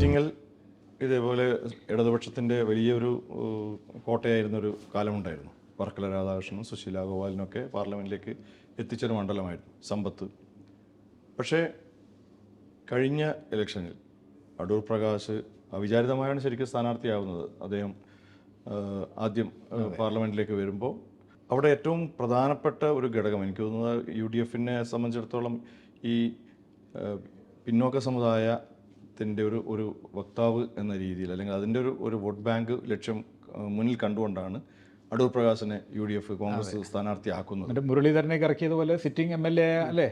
ആറ്റിങ്ങൽ ഇതേപോലെ ഇടതുപക്ഷത്തിന്റെ വലിയൊരു കോട്ടയായിരുന്നൊരു കാലമുണ്ടായിരുന്നു. വർക്കല രാധാകൃഷ്ണനും സുശീല ഗോപാലിനൊക്കെ പാർലമെന്റിലേക്ക് എത്തിച്ചൊരു മണ്ഡലമായിരുന്നു സമ്പത്ത്. പക്ഷേ കഴിഞ്ഞ ഇലക്ഷനിൽ അടൂർ പ്രകാശ് അവിചാരിതമായാണ് ശരിക്കും സ്ഥാനാർത്ഥിയാവുന്നത്. അദ്ദേഹം ആദ്യം പാർലമെന്റിലേക്ക് വരുമ്പോൾ അവിടെ ഏറ്റവും പ്രധാനപ്പെട്ട ഒരു ഘടകം എനിക്ക് തോന്നുന്നത് യു ഡി എഫിനെ സംബന്ധിച്ചിടത്തോളം ഈ പിന്നോക്ക പിന്നോക്ക സമുദായത്തിന്റെ ഒരു ഒരു വക്താവ് എന്ന രീതിയിൽ അല്ലെങ്കിൽ അതിന്റെ ഒരു ഒരു വോട്ട് ബാങ്ക് ലക്ഷ്യം മുന്നിൽ കണ്ടുകൊണ്ടാണ് അടൂർ പ്രകാശിനെ യു ഡി എഫ് കോൺഗ്രസ് സ്ഥാനാർത്ഥിയാക്കുന്നത്. ആക്കുന്നത് മുരളീധരനെ ഇറക്കിയതുപോലെ സിറ്റിംഗ് എം എൽ എ അല്ലേ?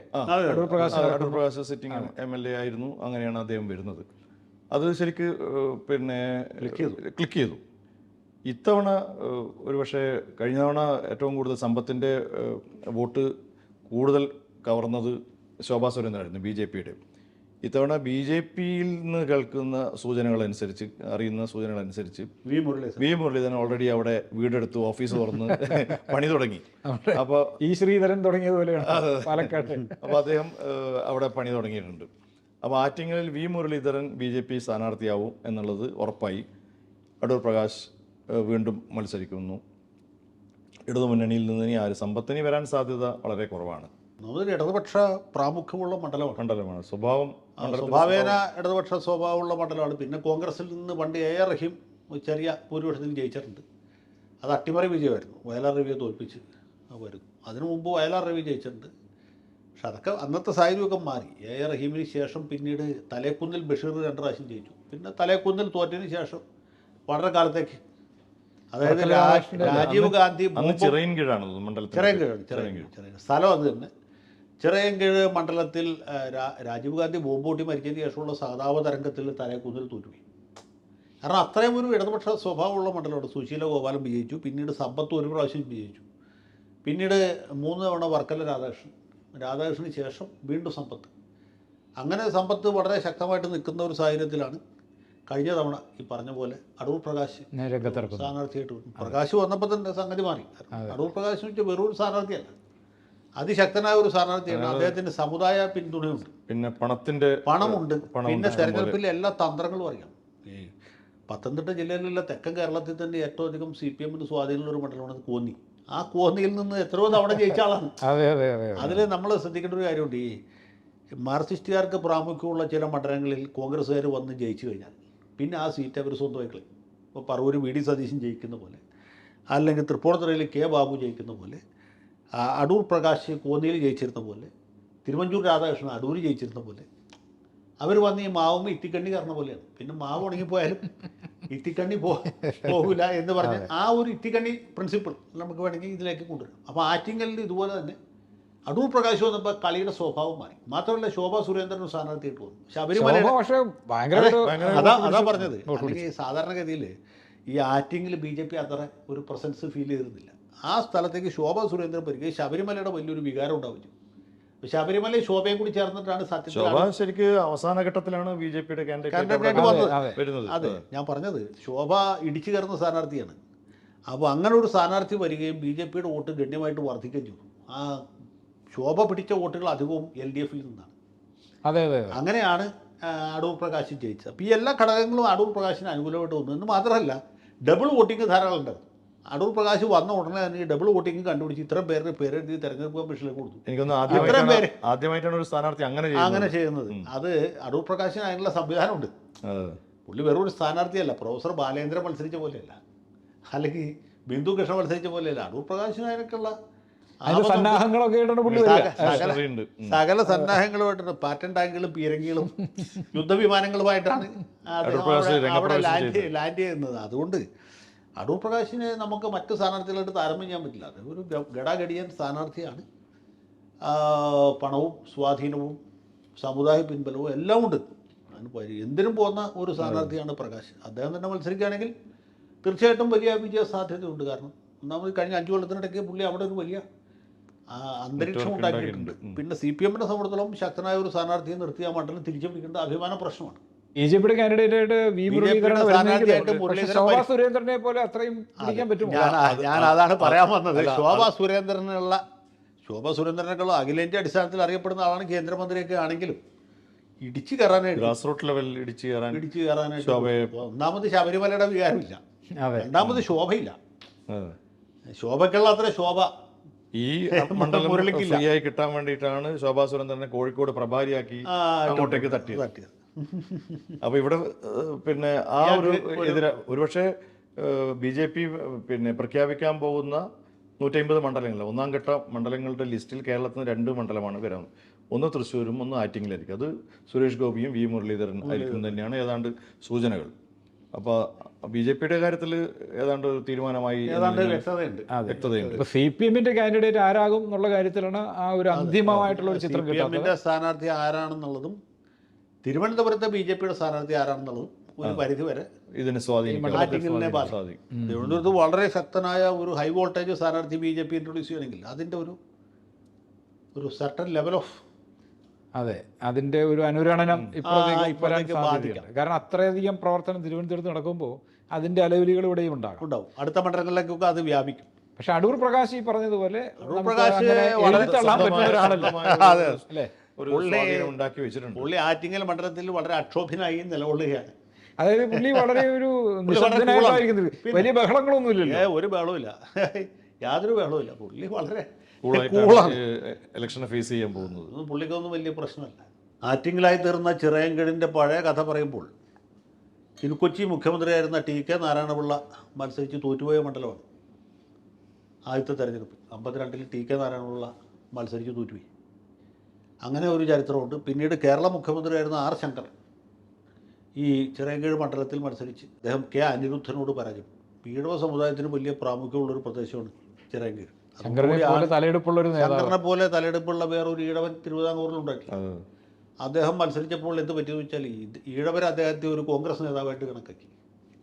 Adoor Prakash Adoor Prakash sitting M L A ആയിരുന്നു. അങ്ങനെയാണ് അദ്ദേഹം വരുന്നത്. അത് ശരിക്ക് പിന്നെ ക്ലിക്ക് ചെയ്തു. ഇത്തവണ ഒരുപക്ഷെ കഴിഞ്ഞ തവണ ഏറ്റവും കൂടുതൽ സമ്പത്തിന്റെ വോട്ട് കൂടുതൽ കവർന്നത് ശോഭാ സുരേന്ദ്രനായിരുന്നു ബി ജെ പിയുടെ ഇത്തവണ ബി ജെ പിയിൽ നിന്ന് കേൾക്കുന്ന സൂചനകൾ അനുസരിച്ച് അറിയുന്ന സൂചനകൾ അനുസരിച്ച് V Muraleedharan. V Muraleedharan already അവിടെ വീടെടുത്ത് ഓഫീസ് തുറന്ന് പണി തുടങ്ങി. അപ്പോൾ ഈ ശ്രീധരൻ തുടങ്ങിയതുപോലെയാണ് പാലക്കാട്. അപ്പോൾ അദ്ദേഹം അവിടെ പണി തുടങ്ങിയിട്ടുണ്ട്. അപ്പോൾ ആറ്റിങ്ങലിൽ V Muraleedharan B J P സ്ഥാനാർത്ഥിയാവും എന്നുള്ളത് ഉറപ്പായി. അടൂർ പ്രകാശ് വീണ്ടും മത്സരിക്കുന്നു. ഇടതുമുന്നണിയിൽ നിന്ന് ഇനി ആര്? സമ്പത്തിനി വരാൻ സാധ്യത വളരെ കുറവാണ്. നമ്മളൊരു ഇടതുപക്ഷ പ്രാമുഖ്യമുള്ള മണ്ഡലമാണ്. മണ്ഡലമാണ്. സ്വഭാവം സ്വഭാവേന ഇടതുപക്ഷ സ്വഭാവമുള്ള മണ്ഡലമാണ്. പിന്നെ കോൺഗ്രസിൽ നിന്ന് പണ്ട് എ ആർ റഹീം ചെറിയ ഭൂരിപക്ഷത്തിൽ ജയിച്ചിട്ടുണ്ട്. അത് അട്ടിമറി വിജയമായിരുന്നു. വയലാർ രവിയെ തോൽപ്പിച്ച് വരുന്നു അതിനു മുമ്പ് വയലാർ രവി ജയിച്ചിട്ടുണ്ട്. പക്ഷെ അതൊക്കെ അന്നത്തെ സാഹചര്യമൊക്കെ മാറി. എ ആർ റഹീമിന് ശേഷം പിന്നീട് തലേക്കുന്നിൽ ബഷീർ രണ്ട് പ്രാവശ്യം ജയിച്ചു. പിന്നെ തലേക്കുന്നിൽ തോറ്റതിന് ശേഷം വളരെ കാലത്തേക്ക് അതായത് രാജീവ് ഗാന്ധി ചെറിയ കീഴാണ് ചെറിയ കീഴാണ് ചിറയൻകീഴ് സ്ഥലം അത് തന്നെ. ചിറയൻകീഴ് മണ്ഡലത്തിൽ രാജീവ് ഗാന്ധി ബോംബൂട്ടി മരിച്ചതിന് ശേഷമുള്ള സഹതാപ തരംഗത്തിൽ തലേക്കുന്നിൽ തോറ്റുപോയി കാരണം അത്രയും ഒരു ഇടതുപക്ഷ സ്വഭാവമുള്ള മണ്ഡലമാണ് സുശീല ഗോപാലൻ വിജയിച്ചു പിന്നീട് സമ്പത്ത് ഒരു പ്രാവശ്യം വിജയിച്ചു പിന്നീട് മൂന്ന് തവണ വർക്കല രാധാകൃഷ്ണൻ. രാധാകൃഷ്ണന് ശേഷം വീണ്ടും സമ്പത്ത്. അങ്ങനെ സമ്പത്ത് വളരെ ശക്തമായിട്ട് നിൽക്കുന്ന ഒരു സാഹചര്യത്തിലാണ് കഴിഞ്ഞ തവണ ഈ പറഞ്ഞ പോലെ അടൂർ പ്രകാശ് സ്ഥാനാർത്ഥിയായിട്ട് പ്രകാശ് വന്നപ്പോൾ തന്നെ സംഗതി മാറി. അടൂർ പ്രകാശ് വെച്ചാൽ വെറും സ്ഥാനാർത്ഥിയല്ല. അതിശക്തനായ ഒരു സ്ഥാനാർത്ഥിയാണ് അദ്ദേഹത്തിന്റെ സമുദായ പിന്തുണയുണ്ട്. പിന്നെ പണത്തിന്റെ പണമുണ്ട്. പിന്നെ തെരഞ്ഞെടുപ്പിലെ എല്ലാ തന്ത്രങ്ങളും അറിയാം. ഈ പത്തനംതിട്ട ജില്ലയിലുള്ള തെക്കൻ കേരളത്തിൽ തന്നെ ഏറ്റവും അധികം സി പി എമ്മിന്റെ സ്വാധീനമുള്ള ഒരു മണ്ഡലമാണ് കോന്നി. ആ കോന്നിയിൽ നിന്ന് എത്രയോ തവണ ജയിച്ച ആളാണ്. അതെ അതെ അതെ അതിൽ നമ്മൾ ശ്രദ്ധിക്കേണ്ട ഒരു കാര്യമുണ്ട്. ഈ മാർക്സിസ്റ്റുകാർക്ക് പ്രാമുഖ്യമുള്ള ചില മണ്ഡലങ്ങളിൽ കോൺഗ്രസ്സുകാർ വന്ന് ജയിച്ചു കഴിഞ്ഞാൽ പിന്നെ ആ സീറ്റ് അവർ സ്വന്തമായി കളയും ഇപ്പോൾ പറവൂർ വി ഡി സതീശൻ ജയിക്കുന്ന പോലെ അല്ലെങ്കിൽ തൃപ്പൂണിത്തുറയിൽ കെ ബാബു ജയിക്കുന്ന പോലെ അടൂർ പ്രകാശ് കോന്നിയിൽ ജയിച്ചിരുന്ന പോലെ തിരുവഞ്ചൂർ രാധാകൃഷ്ണൻ അടൂർ ജയിച്ചിരുന്ന പോലെ അവർ വന്ന് ഈ മാവും ഇത്തിക്കണ്ണി കയറുന്ന പോലെയാണ്. പിന്നെ മാവ് ഉണങ്ങിപ്പോയാലും ഇത്തിക്കണ്ണി പോ പോകില്ല എന്ന് പറഞ്ഞ് ആ ഒരു ഇത്തിക്കണ്ണി പ്രിൻസിപ്പിൾ നമുക്ക് വേണമെങ്കിൽ ഇതിലേക്ക് കൊണ്ടുവരാം. അപ്പോൾ ആറ്റിങ്ങലിൽ ഇതുപോലെ തന്നെ അടൂർ പ്രകാശ് വന്നപ്പോൾ കളിയുടെ സ്വഭാവം മാറി. മാത്രമല്ല ശോഭ സുരേന്ദ്രൻ ഒരു സ്ഥാനാർത്ഥിയായിട്ട് വന്നു. ശബരിമല അതാ അതാ പറഞ്ഞത്. അല്ലെങ്കിൽ സാധാരണഗതിയിൽ ഈ ആറ്റിങ്ങിൽ ബി ജെ പി അത്ര ഒരു പ്രസൻസ് ഫീൽ ചെയ്തിരുന്നില്ല. ആ സ്ഥലത്തേക്ക് ശോഭ സുരേന്ദ്രൻ വരികയും ശബരിമലയുടെ വലിയൊരു വികാരം ഉണ്ടാവും ശബരിമല ശോഭയും കൂടി ചേർന്നിട്ടാണ് സത്യത്തിൽ ശരിക്ക് അവസാന ഘട്ടത്തിലാണ് ബി ജെ പിയുടെ കാൻഡിഡേറ്റ് അതെ വരുന്നത്. അതെ ഞാൻ പറഞ്ഞത് ശോഭ ഇടിച്ചു കയറുന്ന സ്ഥാനാർത്ഥിയാണ്. അപ്പോൾ അങ്ങനെ ഒരു സ്ഥാനാർത്ഥി വരികയും ബി ജെ പിയുടെ വോട്ട് ഗണ്യമായിട്ട് വർദ്ധിക്കുകയും ചെയ്തു. ആ ശോഭ പിടിച്ച വോട്ടുകൾ അധികവും എൽ ഡി എഫിൽ നിന്നാണ്. അതെ അതെ അങ്ങനെയാണ് അടൂർ പ്രകാശ് ജയിച്ചത്. അപ്പോൾ ഈ എല്ലാ ഘടകങ്ങളും അടൂർ പ്രകാശിന് അനുകൂലമായിട്ട് വന്നു എന്ന് മാത്രമല്ല ഡബിൾ വോട്ടിംഗ് ധാരാളം ഉണ്ട് അടൂർ പ്രകാശ് വന്ന ഉടനെ തന്നെ ഈ ഡബിൾ വോട്ടിംഗ് കണ്ടുപിടിച്ച് ഇത്രയും പേരുടെ പേരെഴുതി തെരഞ്ഞെടുപ്പ് കമ്മീഷനിലേക്ക് കൊടുത്തു. എനിക്കൊന്ന് ആദ്യമായിട്ടാണ് പേര്. ആദ്യമായിട്ടാണ് ഒരു സ്ഥാനാർത്ഥി അങ്ങനെ അങ്ങനെ ചെയ്യുന്നത്. അത് അടൂർ പ്രകാശിന് അതിനുള്ള സംവിധാനമുണ്ട്. പുള്ളി വെറും ഒരു സ്ഥാനാർത്ഥിയല്ല പ്രൊഫസർ ബാലേന്ദ്രൻ മത്സരിച്ച പോലെയല്ല. അല്ലെങ്കിൽ ബിന്ദു കൃഷ്ണ മത്സരിച്ച പോലെയല്ല. അടൂർ പ്രകാശിന് അതിനൊക്കെയുള്ള. സന്നാഹങ്ങളൊക്കെ സകല- സന്നാഹങ്ങളുമായിട്ടാണ് പാറ്റൻ ടാങ്കുകളും പീരങ്കികളും യുദ്ധവിമാനങ്ങളുമായിട്ടാണ് അവിടെ- ലാൻഡ് ചെയ്തത്. ലാൻഡ് ചെയ്യുന്നത്. അതുകൊണ്ട് അടൂർ പ്രകാശിനെ നമുക്ക് മറ്റ് സ്ഥാനാർത്ഥികളായിട്ട് താരതമ്യം ചെയ്യാൻ പറ്റില്ല. അത് ഒരു ഗടാഗടിയൻ സ്ഥാനാർത്ഥിയാണ്. പണവും സ്വാധീനവും സമുദായ പിൻബലവും എല്ലാം ഉണ്ട്. അതിന് എന്തിനും പോകുന്ന ഒരു സ്ഥാനാർത്ഥിയാണ് പ്രകാശ്. അദ്ദേഹം തന്നെ മത്സരിക്കുകയാണെങ്കിൽ തീർച്ചയായിട്ടും വലിയ വിജയ സാധ്യതയുണ്ട്. കാരണം ഒന്നാമത് കഴിഞ്ഞ അഞ്ചു കൊല്ലത്തിനിടയ്ക്ക് പുള്ളി അവിടെ ഒരു വലിയ അന്തരീക്ഷം ഉണ്ടാക്കിയിട്ടുണ്ട്. ഉണ്ടാക്കിയിട്ടുണ്ട്. പിന്നെ സി പി എമ്മിനെ സംബന്ധിച്ചിടത്തോളം ശക്തനായ ഒരു സ്ഥാനാർത്ഥിയെ നിർത്തി ആ മണ്ഡലം തിരിച്ചു പിടിക്കേണ്ട അഭിമാന പ്രശ്നമാണ്. ബി ജെ പിയുടെ കാൻഡിഡേറ്റ് ആയിട്ട് വി മുരളീധരൻ ശോഭാ സുരേന്ദ്രനെ പോലെ അത്രയും പിടിക്കാൻ പറ്റുമോ ഞാൻ അതാണ് പറയാൻ വന്നത്. ശോഭാ സുരേന്ദ്രനുള്ള ശോഭാ സുരേന്ദ്രനെക്കുള്ള അഖിലേന്ത്യാ അടിസ്ഥാനത്തിൽ അറിയപ്പെടുന്ന ആളാണ് കേന്ദ്രമന്ത്രിയൊക്കെ ആണെങ്കിലും ഇടിച്ചു കയറാനായിട്ട് ഗ്രാസ് റൂട്ട് ലെവലിൽ ഇടിച്ചു കയറാൻ ഇടിച്ചു കയറാനായിട്ട് ഒന്നാമത് ശബരിമലയുടെ വികാരമില്ല. രണ്ടാമത് ശോഭയില്ല. ശോഭയ്ക്കുള്ള അത്ര ശോഭ ഈ മണ്ഡലം. ഫ്രീ ആയി കിട്ടാൻ വേണ്ടിയിട്ടാണ് ശോഭാ സുരേന്ദ്രനെ കോഴിക്കോട് പ്രഭാരിയാക്കി അങ്ങോട്ടേക്ക് തട്ടിയത്. തട്ടിയത്. അപ്പൊ ഇവിടെ പിന്നെ ആ ഒരു എതിരെ ഒരുപക്ഷെ ബി ജെ പി പിന്നെ പ്രഖ്യാപിക്കാൻ പോകുന്ന നൂറ്റമ്പത് മണ്ഡലങ്ങൾ ഒന്നാം ഘട്ട മണ്ഡലങ്ങളുടെ ലിസ്റ്റിൽ കേരളത്തിൽ നിന്ന് രണ്ട് മണ്ഡലമാണ് വരുന്നത് ഒന്ന് തൃശ്ശൂരും ഒന്ന് ആറ്റിങ്ങിലായിരിക്കും അത് സുരേഷ് ഗോപിയും വി മുരളീധരൻ. ആയിരിക്കും തന്നെയാണ് ഏതാണ്ട് സൂചനകൾ. അപ്പോൾ ബി ജെ പിയുടെ കാര്യത്തിൽ ഏതാണ്ട് ഒരു തീരുമാനമായി വ്യക്തതയുണ്ട്. സി പി എമ്മിന്റെ കാൻഡിഡേറ്റ് ആരാകും എന്നുള്ള കാര്യത്തിലാണ് ആ ഒരു അന്തിമമായിട്ടുള്ള ഒരു ചിത്രം സ്ഥാനാർത്ഥി ആരാണെന്നുള്ളതും തിരുവനന്തപുരത്തെ ബി ജെ പിയുടെ സ്ഥാനാർത്ഥി ആരാണെന്നുള്ളതും ഒരു പരിധി വരെ ഇതിനെ സ്വാധീനിക്കാൻ ആറ്റിങ്ങലിനെ ബാധിക്കും. സാധിക്കും തിരുവനന്തപുരത്ത് വളരെ ശക്തനായ ഒരു ഹൈ വോൾട്ടേജ് സ്ഥാനാർത്ഥി ബി ജെ പി ഇൻട്രൊഡ്യൂസ് ചെയ്യണമെങ്കിൽ അതിന്റെ ഒരു ഒരു സർട്ടൻ ലെവൽ ഓഫ് അതെ അതിന്റെ ഒരു അനുരണനം ഇപ്പോഴത്തേക്ക് കാരണം അത്രയധികം പ്രവർത്തനം തിരുവനന്തപുരത്ത് നടക്കുമ്പോൾ അതിന്റെ അലവലികൾ ഇവിടെയും ഉണ്ടാകും. ഉണ്ടാവും. അടുത്ത മണ്ഡലങ്ങളിലേക്കൊക്കെ അത് വ്യാപിക്കും. പക്ഷെ അടൂർ പ്രകാശ് ഈ പറഞ്ഞതുപോലെ അടൂർ പ്രകാശ് വളരെ ഒരു- പുള്ളി- സ്വാധീനം ഉണ്ടാക്കി വെച്ചിട്ടുണ്ട്. പുള്ളി ആറ്റിങ്ങൽ മണ്ഡലത്തിൽ വളരെ അക്ഷോഭ്യനായി നിലകൊള്ളുകയാണ്. അതായത് പുള്ളി വളരെ ഒരു വലിയ ബഹളങ്ങളൊന്നും ഇല്ലല്ലോ. ഏ ഒരു ബഹളവുമില്ല യാതൊരു ബഹളവുമില്ല പുള്ളി വളരെ കൂളാണ്. ഇലക്ഷനെ ഫേസ് ചെയ്യാൻ പോകുന്നത്. പുള്ളിക്കൊന്നും വലിയ പ്രശ്നമല്ല. ആറ്റിങ്ങലായി തീർന്ന ചിറയങ്കടിന്റെ പഴയ കഥ പറയുമ്പോൾ തിരുക്കൊച്ചി മുഖ്യമന്ത്രിയായിരുന്ന ടി കെ നാരായണപിള്ള മത്സരിച്ച് തോറ്റുപോയ മണ്ഡലമാണ്. ആദ്യത്തെ തെരഞ്ഞെടുപ്പ്. അമ്പത്തിരണ്ടിൽ ടി കെ നാരായണപിള്ള മത്സരിച്ച് തോറ്റുപോയി. അങ്ങനെ ഒരു ചരിത്രമുണ്ട്. പിന്നീട് കേരള മുഖ്യമന്ത്രിയായിരുന്ന ആർ ശങ്കർ ഈ ചിറയൻകീഴ് മണ്ഡലത്തിൽ മത്സരിച്ച് അദ്ദേഹം കെ അനിരുദ്ധനോട് പരാജയപ്പെട്ടു പീഡവ സമുദായത്തിന് വലിയ പ്രാമുഖ്യമുള്ളൊരു പ്രദേശമാണ് ചിറയൻകീഴ് ശങ്കറിനെ പോലെ തലയെടുപ്പുള്ള വേറൊരു ഈഴവൻ തിരുവിതാംകൂറിലുണ്ടായിട്ടില്ല അത് അദ്ദേഹം മത്സരിച്ചപ്പോൾ എന്ത് പറ്റിയെന്ന് വെച്ചാൽ ഈ ഈഴവർ അദ്ദേഹത്തെ ഒരു കോൺഗ്രസ് നേതാവായിട്ട് കണക്കാക്കി.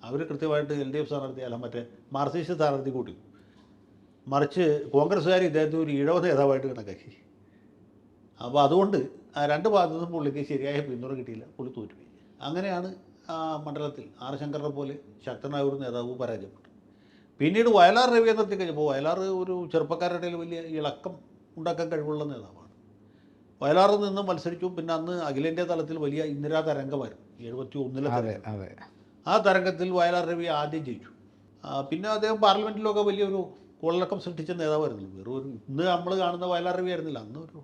അവർ കൃത്യമായിട്ട് എൽ ഡി എഫ് സ്ഥാനാർത്ഥി അല്ല മറ്റേ മാർസിസ്റ്റ് സ്ഥാനാർത്ഥി കൂട്ടി മറിച്ച് കോൺഗ്രസ്സുകാർ ഇദ്ദേഹത്തെ ഒരു ഈഴവ നേതാവായിട്ട് കണക്കാക്കി. അപ്പോൾ അതുകൊണ്ട് ആ രണ്ട് ഭാഗത്തുനിന്നും പുള്ളിക്ക് ശരിയായ പിന്തുണ കിട്ടിയില്ല. പുള്ളി തോറ്റുപോയി. അങ്ങനെയാണ് ആ മണ്ഡലത്തിൽ ആർ ശങ്കറിനെ പോലെ ശക്തനായ ഒരു നേതാവ് പരാജയപ്പെട്ടു പിന്നീട് വയലാർ രവി എന്നെത്തി കഴിഞ്ഞപ്പോൾ വയലാർ ഒരു ചെറുപ്പക്കാരുടെ വലിയ ഇളക്കം ഉണ്ടാക്കാൻ കഴിവുള്ള നേതാവാണ്. വയലാറിൽ നിന്ന് മത്സരിച്ചു. പിന്നെ അന്ന് അഖിലേന്ത്യാ തലത്തിൽ വലിയ ഇന്ദിരാ തരംഗമായിരുന്നു. എഴുപത്തി ഒന്നിലെ ആ തരംഗത്തിൽ വയലാർ രവി ആദ്യം ജയിച്ചു. പിന്നെ അദ്ദേഹം പാർലമെന്റിലൊക്കെ വലിയൊരു കൊള്ളക്കം സൃഷ്ടിച്ച നേതാവായിരുന്നു. വെറും ഒരു ഇന്ന് നമ്മൾ കാണുന്ന വയലാർ രവി ആയിരുന്നില്ല. അന്ന് ഒരു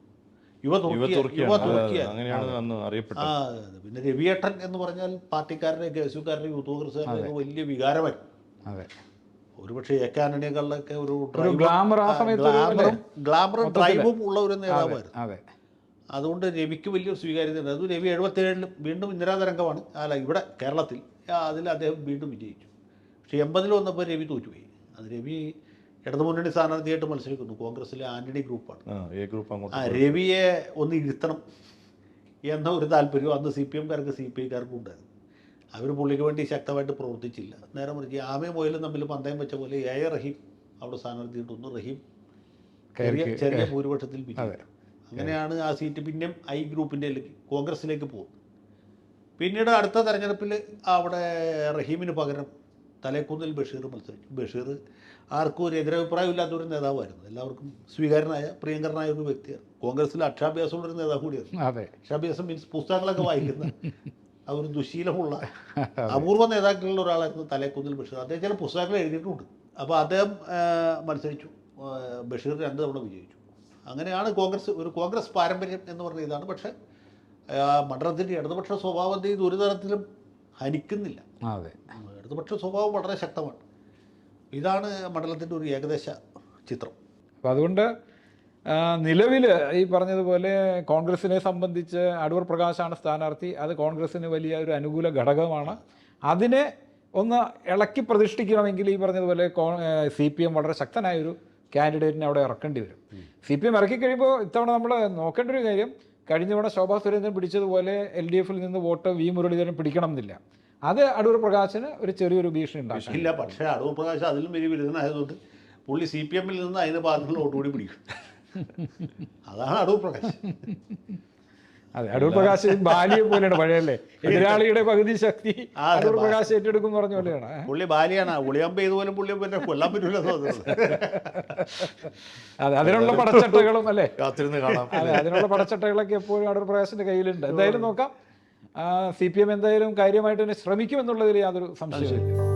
യുവ യുവ തുർക്കിയ അങ്ങനെയാണ് അന്ന് ആ അറിയപ്പെട്ടത് അതെ. പിന്നെ രവിയേട്ടൻ എന്ന് പറഞ്ഞാൽ പാർട്ടിക്കാരനെ കേസുകാരനെ യൂത്ത് കോൺഗ്രസ്സുകാരുടെ വലിയ വികാരമായിരുന്നു അതെ. ഒരുപക്ഷെ എ കെ ഒരു ഗ്ലാമർ ആ സമയത്ത് ഒരു അല്ലേ? ഗ്ലാമറും ഗ്ലാമറും ഡ്രൈവും ഉള്ള ഒരു നേതാവായിരുന്നു. അതെ അതുകൊണ്ട് രവിക്ക് വലിയ സ്വീകാര്യത അത് രവി എഴുപത്തേഴിലും വീണ്ടും ഇന്ദിരാതരംഗമാണ്. അല്ല ഇവിടെ കേരളത്തിൽ ആ, അതിൽ അദ്ദേഹം വീണ്ടും വിജയിച്ചു. പക്ഷേ എൺപതിൽ വന്നപ്പോൾ രവി തോറ്റുപോയി. അത് രവി ഇടതുമുന്നണി സ്ഥാനാർത്ഥിയായിട്ട് മത്സരിക്കുന്നു. കോൺഗ്രസിലെ ആന്റണി ഗ്രൂപ്പാണ്. എ ഗ്രൂപ്പ് ആ അങ്ങോട്ട് രവിയെ ഒന്ന് ഇരുത്തണം എന്ന ഒരു താല്പര്യവും അന്ന് സി പി എംകാർക്ക് സി പി ഐക്കാർക്കും ഉണ്ടായിരുന്നു. അവർ പുള്ളിക്ക് വേണ്ടി ശക്തമായിട്ട് പ്രവർത്തിച്ചില്ല. നേരെ മറിച്ച് ആമയും മൊയിലും തമ്മിൽ പന്തയം വെച്ച പോലെ എ എ റഹീം അവിടെ സ്ഥാനാർത്ഥിയിട്ടൊന്ന് റഹീം ചെറിയ ചെറിയ ഭൂരിപക്ഷത്തിൽ അങ്ങനെയാണ് ആ സീറ്റ് പിന്നെയും ഐ ഗ്രൂപ്പിന്റെ കോൺഗ്രസിലേക്ക് പോകും പിന്നീട് അടുത്ത തെരഞ്ഞെടുപ്പിൽ അവിടെ റഹീമിന് പകരം തലേക്കുന്നിൽ ബഷീർ മത്സരിച്ചു ബഷീർ ആർക്കും ഒരു എതിരഭിപ്രായം ഇല്ലാത്ത ഒരു നേതാവായിരുന്നു. എല്ലാവർക്കും സ്വീകാര്യനായ പ്രിയങ്കരനായ ഒരു വ്യക്തിയാണ്. കോൺഗ്രസിൽ അക്ഷാഭ്യാസമുള്ള ഒരു നേതാവ് കൂടിയായിരുന്നു. അക്ഷാഭ്യാസം മീൻസ് പുസ്തകങ്ങളൊക്കെ വായിക്കുന്ന ആ ഒരു ദുശീലമുള്ള അപൂർവ നേതാക്കളിൽ ഒരാളായിരുന്നു തലേക്കുന്നിൽ ബഷീർ. അദ്ദേഹം ചില പുസ്തകങ്ങൾ എഴുതിയിട്ടുണ്ട്. അപ്പോൾ അദ്ദേഹം മത്സരിച്ചു. ബഷീർ രണ്ട് തവണ വിജയിച്ചു. അങ്ങനെയാണ് കോൺഗ്രസ് ഒരു കോൺഗ്രസ് പാരമ്പര്യം എന്ന് പറഞ്ഞ ഇതാണ്. പക്ഷേ മണ്ഡലത്തിന്റെ ഇടതുപക്ഷ സ്വഭാവത്തെ ഇത് ഒരു തരത്തിലും ഹനിക്കുന്നില്ല. അതെ. ഇടതുപക്ഷ സ്വഭാവം വളരെ ശക്തമാണ്. ഇതാണ് മണ്ഡലത്തിന്റെ ഒരു ഏകദേശ ചിത്രം. അപ്പം അതുകൊണ്ട് നിലവിൽ ഈ പറഞ്ഞതുപോലെ കോൺഗ്രസിനെ സംബന്ധിച്ച് അടൂർ പ്രകാശാണ് സ്ഥാനാർത്ഥി. അത് കോൺഗ്രസിന് വലിയ ഒരു അനുകൂല ഘടകമാണ്. അതിനെ ഒന്ന് ഇളക്കി പ്രതിഷ്ഠിക്കണമെങ്കിൽ ഈ പറഞ്ഞതുപോലെ സി പി എം വളരെ ശക്തനായൊരു കാൻഡിഡേറ്റിനെ അവിടെ ഇറക്കേണ്ടി വരും. സി പി എം ഇറക്കി കഴിയുമ്പോൾ ഇത്തവണ നമ്മൾ നോക്കേണ്ട ഒരു കാര്യം കഴിഞ്ഞ തവണ ശോഭാ സുരേന്ദ്രൻ പിടിച്ചതുപോലെ എൽ ഡി എഫിൽ നിന്ന് വോട്ട് വി മുരളീധരൻ പിടിക്കണം എന്നില്ല അത് അടൂർ പ്രകാശിന് ഒരു ചെറിയൊരു ഭീഷണി ഉണ്ടാകും ഇല്ല പക്ഷേ അടൂർ പ്രകാശ് അതിലും വലിയ വിരുദ്ധനായതുകൊണ്ട് പുള്ളി സി പി എമ്മിൽ നിന്ന് അതിന് ബാധിക്കുന്ന വോട്ടുകൂടി പിടിക്കും. അതാണ് അടൂർ പ്രകാശ്. അതെ അടൂർ പ്രകാശ് ബാലിയെ പോലെയാണ് പഴയല്ലേ? എതിരാളിയുടെ പകുതി ശക്തി അടൂർ പ്രകാശ് ഏറ്റെടുക്കും പറഞ്ഞ പോലെയാണ്. പുള്ളി ബാലിയാണ്. ഉളിയമ്പ ഇതുപോലെ പുള്ളി പിന്നെ കൊല്ലാൻ പറ്റൂല അതെ അതിനുള്ള പടച്ചട്ടകളും അല്ലേ? കാത്തിരുന്ന് കാണാം. അതെ അതിനുള്ള പടച്ചട്ടകളൊക്കെ എപ്പോഴും അടൂർ പ്രകാശിന്റെ കയ്യിലുണ്ട്. എന്തായാലും നോക്കാം. സി പി എം എന്തായാലും കാര്യമായിട്ട് തന്നെ ശ്രമിക്കുമെന്നുള്ളതിൽ യാതൊരു സംശയമില്ല